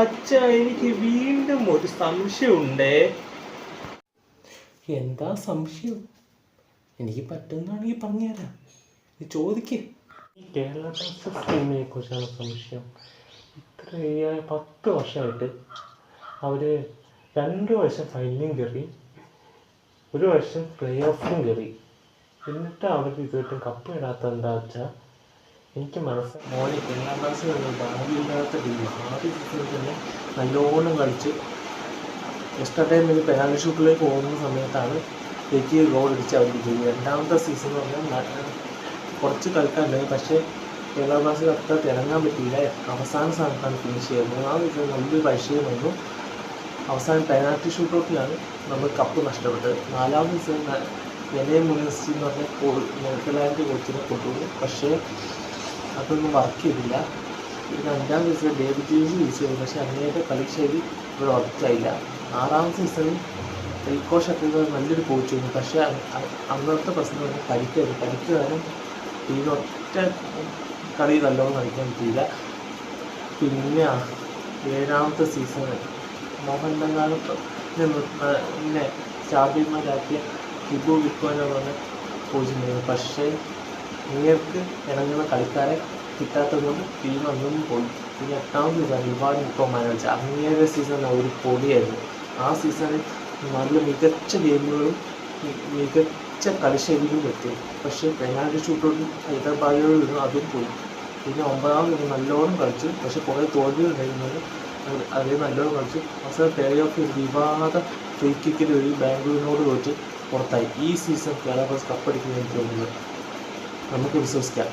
അച്ഛ എനിക്ക് വീണ്ടും ഒരു സംശയമുണ്ടേ. എന്താ സംശയം? എനിക്ക് പറ്റുന്നതാണെങ്കിൽ പറഞ്ഞുതരാം. നീ ചോദിക്ക്. ഈ കേരള ബ്ലാസ്റ്റേഴ്സ് ടീമിനെ കുറിച്ചാണ് സംശയം. ഇത്ര പത്ത് വർഷമായിട്ട് അവർ രണ്ട് വർഷം ഫൈനലും കയറി ഒരു വർഷം പ്ലേ ഓഫും കയറി. എന്നിട്ട് അവർ ഇതുവരെ കപ്പ് ഇടാത്ത എന്താ വെച്ചാൽ എനിക്ക് മനസ്സിലായി മോനെ കേരള ബ്ലാസ്റ്റേഴ്സ് ഭാവിയില്ലാത്ത ടീം ആദ്യ സീസണിൽ തന്നെ നല്ലോണം കളിച്ച് എക്സ്ട്രാ ടൈം ഒരു പെനാൽറ്റി ഷൂട്ടിലേക്ക് പോകുന്ന സമയത്താണ് എനിക്ക് ഗോൾ അടിച്ച് അവർ ജയിച്ചത് രണ്ടാമത്തെ സീസൺ എന്ന് പറഞ്ഞാൽ കുറച്ച് കളിക്കാനുണ്ടായി. പക്ഷേ കേരള ബ്ലാസ്റ്റേഴ്സ് അത്ര തിളങ്ങാൻ പറ്റിയില്ല. അവസാന സ്ഥാനത്താണ് ഫിനിഷ് ചെയ്തത്. മൂന്നാമത് സീസൺ നല്ലൊരു പരിശീലനം വന്നു. അവസാനം പെനാൽറ്റി ഷൂട്ടൗട്ടിലാണ് നമ്മൾ കപ്പ് നഷ്ടപ്പെട്ടത്. നാലാമത് സീസൺ എന്നെ മുനിസി എന്ന് പറഞ്ഞ കോ- നെതർലാൻഡ് കോച്ചിനെ കൊണ്ടുപോയി പക്ഷേ അതൊന്നും വർക്ക് ചെയ്തില്ല. പിന്നെ അഞ്ചാം സീസൺ ഡേവിഡ് ജെയിംസ് യൂസ് ചെയ്തു പക്ഷേ അങ്ങനെയൊക്കെ കളിശൈലി ഇവിടെ വർക്കായില്ല ആറാം സീസണിൽ എൽക്കോ ഷട്ടിൽ നല്ലൊരു കോച്ചായിരുന്നു പക്ഷേ അ- അ- അന്നത്തെ പ്രശ്നം പറഞ്ഞാൽ പരിക്കായിരുന്നു പരിക്ക് കാരണം ടീം ഒറ്റ കളി നല്ലോണം കളിക്കാൻ പറ്റിയില്ല. പിന്നെ ഏഴാമത്തെ സീസണ് മോഹൻ ബംഗാളിൽ പിന്നെ ചാമ്പ്യന്മാരാക്കിയ ഹിബു വിക്കോ എന്ന് പറഞ്ഞ കോച്ചിനായിരുന്നു പക്ഷേ ഇങ്ങേർക്ക് ഇറങ്ങുന്ന കളിക്കാരെ കിട്ടാത്തത് കൊണ്ട് ടീം അന്നും പോയി. പിന്നെ എട്ടാമത് സീസൺ ഒരുപാട് ഇപ്പോൾ മാനേജ് അങ്ങേറെ സീസൺ ഒരു പൊടിയായിരുന്നു. ആ സീസണിൽ നല്ല മികച്ച ഗെയിമുകളും മികച്ച കളിശൈലികളും എത്തി പക്ഷേ പെനാൽറ്റി ഷൂട്ടൗട്ടും ഹൈദരാബാദിനോട് വീണു അതും പോയി. പിന്നെ ഒമ്പതാം തീയതി നല്ലോണം കളിച്ചു. പക്ഷെ കുറേ തോൽവികളുണ്ടായിരുന്നത് അത് നല്ലോണം കളിച്ചു. അവസാനം പ്ലേ ഓഫ് വിവാദ ഫ്രീ കിക്കിൽ ഒരു ബാംഗ്ലൂരിനോട് തോറ്റ് പുറത്തായി. ഈ സീസൺ കേരള ബ്ലാസ്റ്റേഴ്സ് കപ്പടിക്കുമെന്ന് എനിക്ക് തോന്നുന്നത് നമുക്ക് വിശ്വസിക്കാം